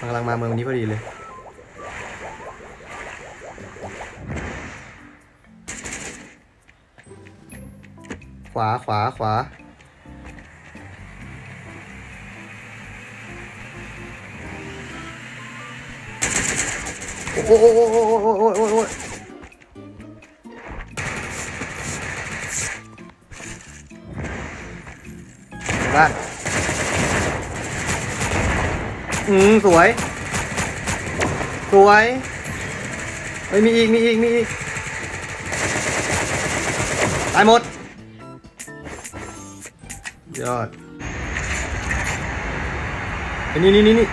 กำลังมาเมืองนี้พอดีเลย ขวาขวาขวาโอ้โหโอ้โหโอ้โหโอ้โหโอ้โหบ้าน อืมสวย สวยเฮ้ยมีอีก มีอีก มีอีก ตายหมด ยอดนี่นี่นี่นี่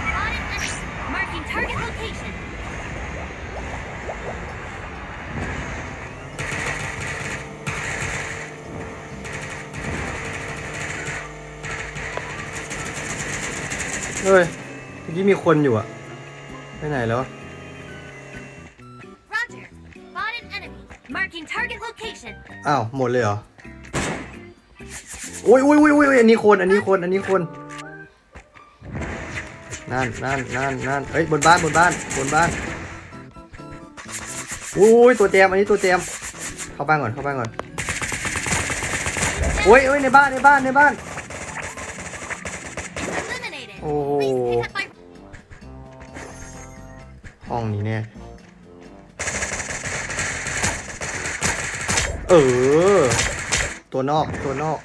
เฮ้ย กี้มีคนอยู่อะไปไหนแล้ว Roger. Spotted enemy. Marking target location. อ้าว หมดเลยเหรออุ้ยอุ้ยอุ้ยอุ้ยอันนี้คน อันนี้คน อันนี้คน นั่นนั่นนั่นนั่นเอ้ย บนบ้าน บนบ้าน บนบ้านอุ้ยตัวเตรียมอันนี้ตัวเตรียมเข้าบ้านก่อน เข้าบ้านก่อนโอ้ยโอ้ยในบ้าน ในบ้าน ในบ้าน Eliminated. Oh. Please pick up my ห้องนี้แน่เออ ตัวนอกตัวนอก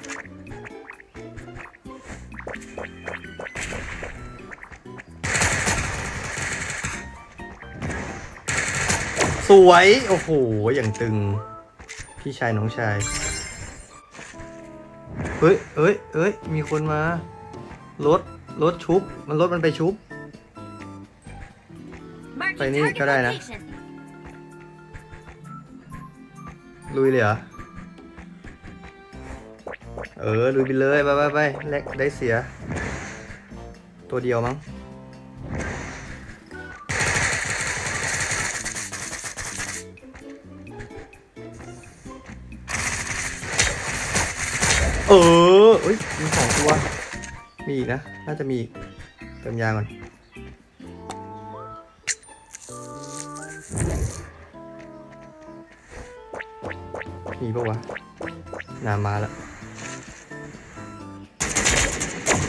สวย โอ้โห อย่างตึง พี่ชายน้องชาย เฮ้ยเอ้ยเอ้ย มีคนมา รถ รถชุบ มันรถมันไปชุบ marking Phải đi target cái này nè. location. ลุยเลยเหรอ เออ ลุยไปเลยไปไปไปแลกได้เสีย ตัวเดียวมั้ง เออเอ้ยมีสองตัว มีอีกนะ น่าจะมีอีกเติมยาก่อน มีปะวะนานมาแล้ว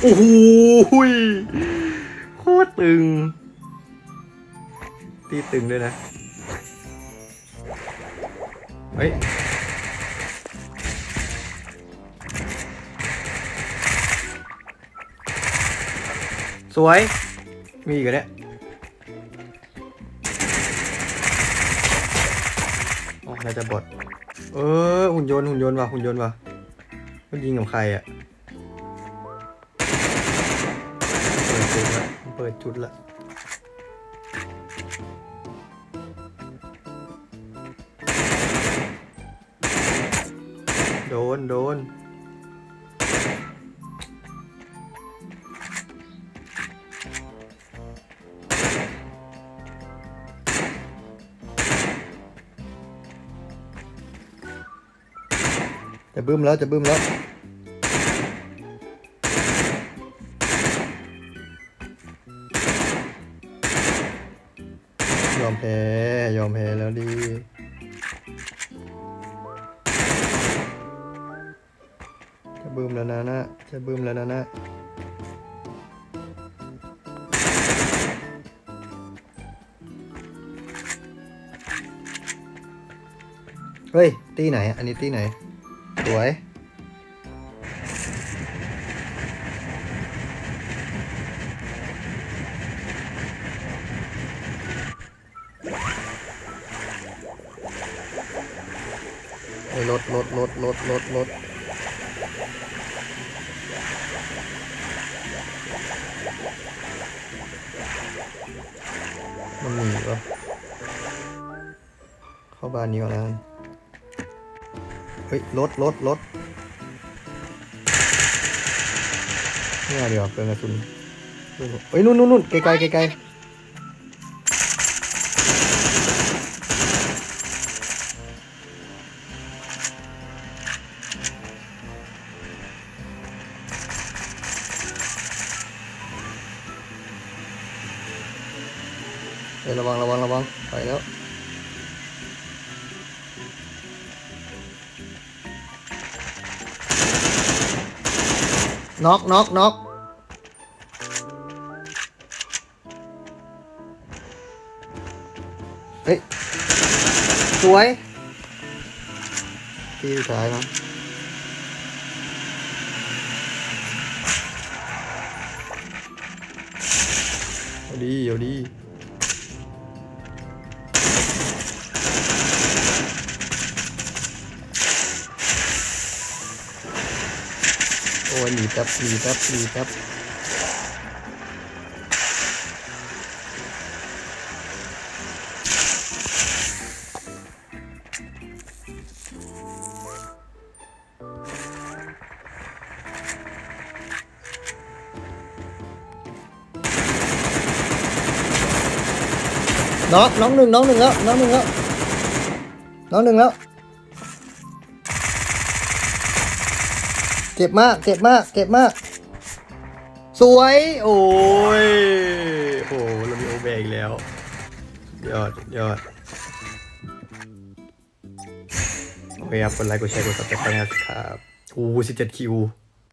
โอ้โหยโคตรตึง ตีตึงด้วยนะ เฮ้ย สวย มีอีกเหรอเนี่ย น่าจะบดเออหุ่นยนต์หุ่นยนต์ว่ะหุ่นยนต์ว่ะมันยิงกับใครอะเปิดจุดละเปิดจุดละโดนโดน จะบึ้มแล้วจะบึ้มแล้ว ยอมแพ้ ยอมแพ้แล้วดิจะบึ้มแล้วนะนะจะบึ้มแล้วนะนะเฮ้ย ตีไหน อันนี้ตีไหน สวยเฮ้ยรถรถรถรถรถรถมันหนีปะเข้าบ้านนี้ก่อนแล้ว เฮ้ยรถรถรถนี่เอาเดี๋ยวาเปลืองกระสุนเฮ้ยนู่นนู่นนู่นไกลไกลไกลไกลเฮ้ยระวังระวังระวังไปแล้ว น็อกน็อกน็อกเฮ้ย สวย ที่สายมั้งเอาดีเอาดี โอ้ยหนีแป๊บหนีแป๊บหนีแป๊บน้องน้องหนึ่งน้องหนึ่งแล้วน้องหนึ่งแล้วน้องหนึ่งแล้ว เจ็บมาก เจ็บมาก เจ็บมาก สวย โอ้ย โอ้โหเรามีโอเบกแล้ว ยอด ยอด โอเคครับกดไลค์ กดแชร์ กดซับสไครต์นะครับโอ้สิบเจ็ดคิว